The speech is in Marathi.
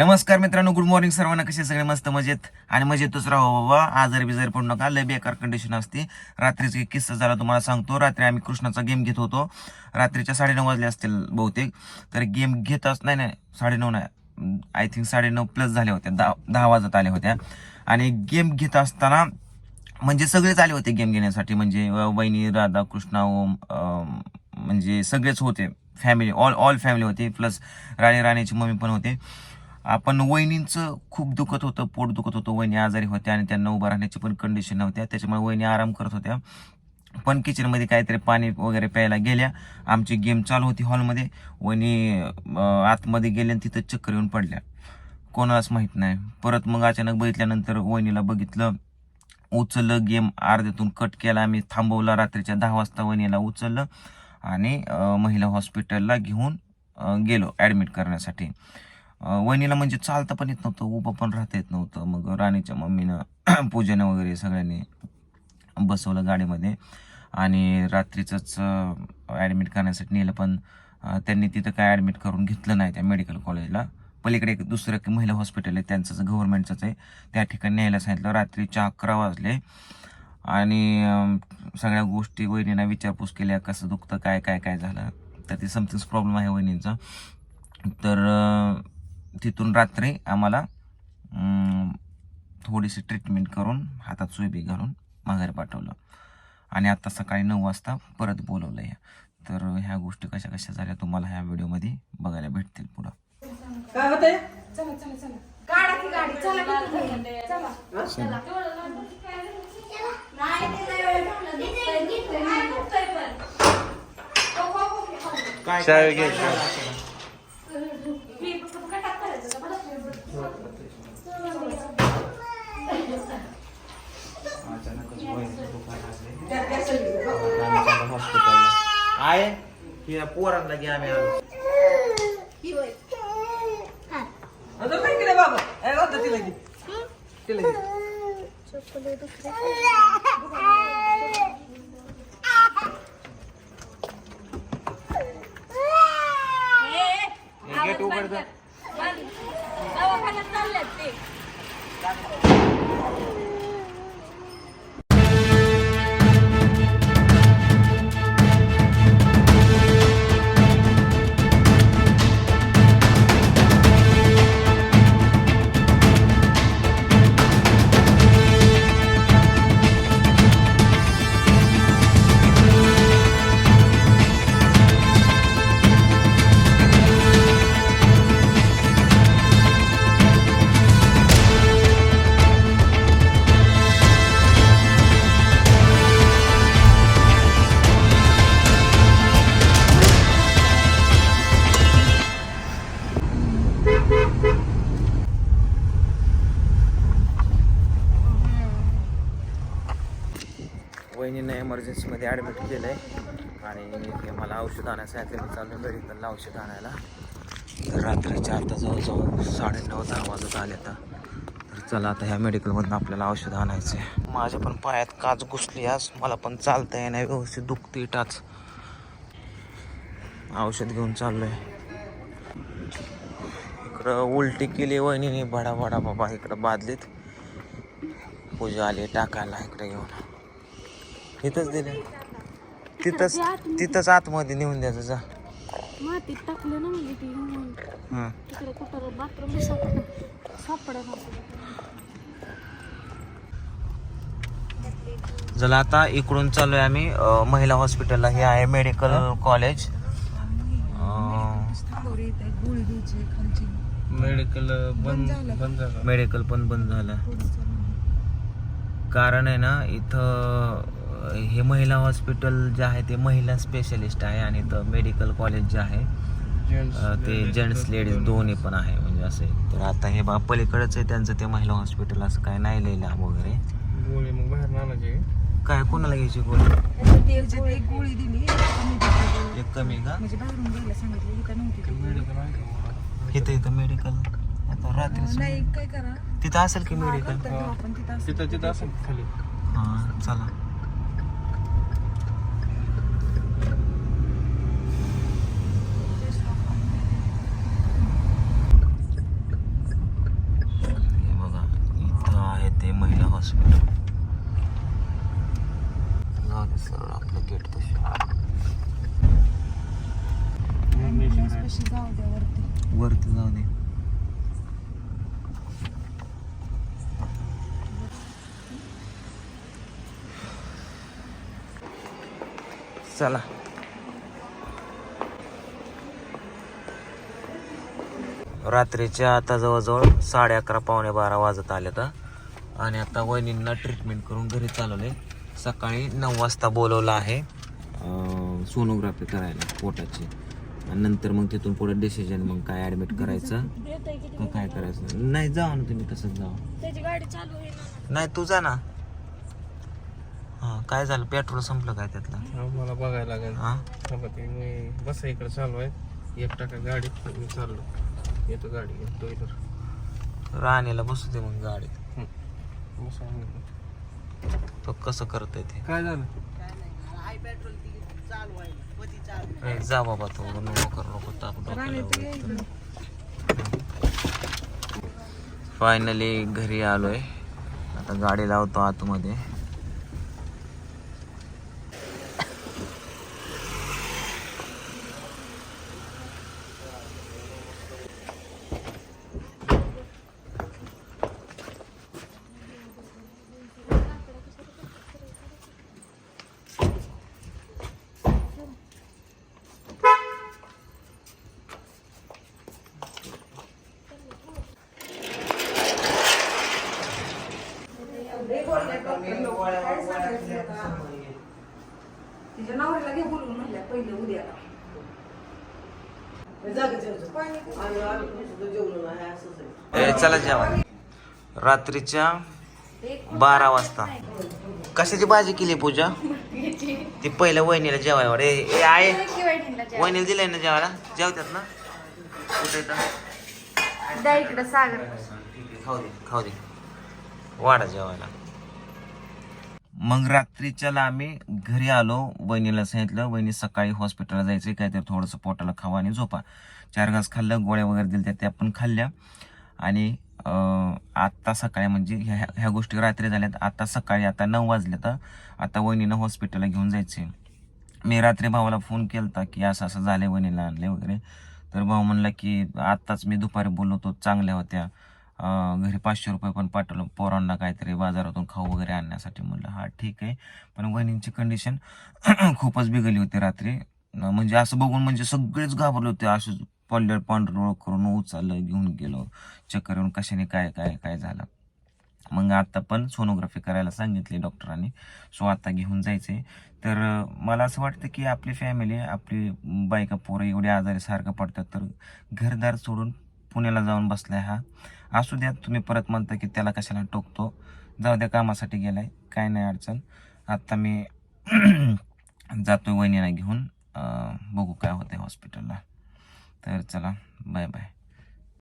नमस्कार मित्रांनो गुड मॉर्निंग सर्वांना. कसे सगळे मस्त मजेत आणि मजेतच राहू हो बाबा. आजारी बिजार पडू नका लय बेकार कंडिशन असते. रात्रीचा एक किस्सा झाला तुम्हाला सांगतो. रात्री आम्ही कृष्णाचा गेम घेत होतो. रात्रीच्या साडेनऊ वाजले असतील बहुतेक. तर गेम घेत नाही नाही साडेनऊ नाही. आय थिंक साडेनऊ प्लस झाल्या होत्या. दहा दहा वाजत आल्या होत्या. आणि गेम घेत असताना म्हणजे सगळेच आले होते गेम घेण्यासाठी. म्हणजे वहिनी राधा कृष्णा ओम म्हणजे सगळेच होते. फॅमिली ऑल ऑल फॅमिली होती. प्लस राणी राणीची मम्मी पण होते. आपण वहिनींचं खूप दुखत होतं पोट दुखत होतं. वहिनी आजारी होत्या आणि त्यांना उभं राहण्याची पण कंडिशन नव्हत्या. त्याच्यामुळे वहिनी आराम करत होत्या. पण किचनमध्ये काहीतरी पाणी वगैरे प्यायला गेल्या. आमची गेम चालू होती हॉलमध्ये वहिनी आतमध्ये गेल्या आणि तिथं चक्कर येऊन पडल्या. कोणालाच माहीत नाही. परत मग अचानक बघितल्यानंतर वहिनीला बघितलं. उचललं गेम अर्ध्यातून कट केला. आम्ही थांबवला रात्रीच्या दहा वाजता वहिनीला उचललं. आणि महिला हॉस्पिटलला घेऊन गेलो ॲडमिट करण्यासाठी. वहिनीला म्हणजे चालता पण येत नव्हतं उभं पण राहता येत नव्हतं. मग राणीच्या मम्मीनं पूजेनं वगैरे सगळ्यांनी बसवलं गाडीमध्ये. आणि रात्रीचंच ॲडमिट करण्यासाठी नेलं पण त्यांनी तिथं काय ॲडमिट करून घेतलं नाही त्या मेडिकल कॉलेजला पलीकडे एक दुसरं एक महिला हॉस्पिटल आहे त्यांचंच गव्हर्नमेंटचंच आहे. त्या ठिकाणी न्यायला सांगितलं रात्रीच्या अकरा वाजले. आणि सगळ्या गोष्टी वहिनीनं विचारपूस केल्या कसं दुखतं काय काय काय झालं. तर ते समथिंग्स प्रॉब्लेम आहे वहिनींचा. तर तिथून रात्री आम्हाला थोडीशी ट्रीटमेंट करून हातात सुईबी घालून माघारी पाठवलं. आणि आता सकाळी नऊ वाजता परत बोलवलं आहे तर ह्या गोष्टी कशा कशा झाल्या तुम्हाला ह्या व्हिडिओमध्ये बघायला भेटतील पुढं. काय होतंय चला चला चला. काढा की गाडी. चला की तुम्ही. चला. नाही तिला एवढं ठेवलं, दुखतंय, दुखतंय, नाही दुखतंय पण. हो, हो, हो, हो. काय चाय घे. मी फक्त कटात करायचं का? मला त्या- त्या सगळी. हॉस्पिटलला आहे की पोरांना घ्या आम्ही आलो अजून काय केलं बाबा ए, राहू दे तिला घे. तिला घे. गेट उघड जा. दवाखान्यात चाललेत ते इमर्जन्सीमध्ये ॲडमिट केलं आहे आणि मला औषध आणायचं आहे मी चालू मेडिकलला औषध आणायला. तर रात्रीच्या आता जवळजवळ साडेनऊ दहा वाजत आले आता. तर चला आता ह्या मेडिकलमधून आपल्याला औषध आणायचं आहे. माझ्या पण पायात काच घुसली आज. मला पण चालता येणार व्यवस्थित दुखती टाच. औषध घेऊन चाललो आहे इकडं उलटी केली वहिनी बडा बडा बाबा इकडं बादलीत. पूजा आली टाकायला इकडे घेऊन इथंच दिले. तिथंच तिथंच आतमध्ये नेऊन द्यायचं जा मातीत टाकलं ना म्हणजे ती म्हणून. हं. तिकडे कुठं बाथरूम सापड सापडा चला आता इकडून चाललोय आम्ही अं, महिला हॉस्पिटलला. हे आहे मेडिकल कॉलेज. मेडिकल बंद बंद झालं. मेडिकल पण बंद झालं. कारण आहे ना इथं हे महिला हॉस्पिटल जे आहे ते महिला स्पेशलिस्ट आहे आणि इथं मेडिकल कॉलेज जे आहे ते जेंट्स लेडीज दोन्ही पण आहे म्हणजे असे तर आता हे बा पलीकडंच आहे त्यांचं ते महिला हॉस्पिटल असं काय नाही लिहिलं वगैरे. गोळी मग बाहेर आणायची काय कोणाला घ्यायची गोळी? एक गोळी दिली. एक कमी का? म्हणजे? इथं इथं मेडिकल आता रात्री नाही काय करा. तिथं असेल की मेडिकल तर. तिथं तिथं असेल खाली. हां चला. महिला हॉस्पिटल सरळ आपलं गेट वरती जाऊ दे. चला. रात्रीच्या आता जवळजवळ साडे अकरा पावणे बारा वाजत आले तर आणि आता वहिनींना ट्रीटमेंट करून घरी चालवले सकाळी नऊ वाजता बोलवलं आहे सोनोग्राफी करायला पोटाची. आणि नंतर मग तिथून पुढे डिसिजन मग काय ॲडमिट करायचं का काय करायचं. नाही जावा ना तुम्ही तसंच गाडी ना. नाही तू जा ना. हां काय झालं? पेट्रोल संपलं काय त्यातलं? मला बघायला लागेल. हां? मी बसा इकडे चालू आहे. एक टाका गाडीत मी चाललो. येतो गाडी व्हीलर राणीला बसू दे मग गाडीत तो कसं करतोय ते? काय झालं? जा बाबा तू नको कर नको ताप फायनली घरी आलोय. आता गाडी लावतो आतमध्ये. नवऱ्याला घे बोलून म्हणल्या पहिले उद्या ए चला जेवा. रात्रीच्या बारा वाजता. कशाची भाजी केली पूजा? ती पहिल्या वहिनीला जेवायला. ए ए, आहे. वहिनीला दिलंय ना जेवायला? जेवतात ना? कुठे इकडं सागर. खाऊ दे खाऊ दे. वाडा जेवायला. मग रात्रीच्याला आम्ही घरी आलो वहिनीला सांगितलं वहिनी सकाळी हॉस्पिटलला जायचं काहीतरी थोडंसं पोटाला खावा आणि झोपा. चार घास खाल्लं गोळ्या वगैरे दिल्या त्या पण खाल्ल्या. आणि आत्ता सकाळी म्हणजे ह्या ह्या गोष्टी रात्री झाल्यात. आता सकाळी आता नऊ वाजले तर आता वहिनीनं हॉस्पिटलला घेऊन जायचे मी रात्री भावाला फोन केलता की असं असं झालंय वहिनीला आणले वगैरे. तर भाऊ म्हणला की आत्ताच मी दुपारी बोललो तो चांगल्या होत्या. घरी पाचशे रुपये पण पाठवलं. पोरांना काहीतरी बाजारातून खाऊ वगैरे आणण्यासाठी म्हणलं हा ठीक आहे. पण वहिनींची कंडिशन खूपच बिघडली होती रात्री. म्हणजे असं बघून म्हणजे सगळेच घाबरले होते. असं पडल्यावर पांढरं करून उचललं घेऊन गेलो. चक्कर येऊन कशाने काय काय काय झालं? मग आता पण सोनोग्राफी करायला सांगितली डॉक्टरांनी सो आता घेऊन जायचे तर मला असं वाटतं की आपली फॅमिली आपली बायका पोरं एवढे आजारी सारखं पडतात तर घरदार सोडून पुण्याला जाऊन बसलाय हा. असू द्या तुम्ही परत म्हणता की त्याला कशाला टोकतो. जाऊ द्या कामासाठी गेलाय काय नाही अडचण. आत्ता मी जातो वहिनीला घेऊन. बघू काय होतंय हॉस्पिटलला तर चला बाय बाय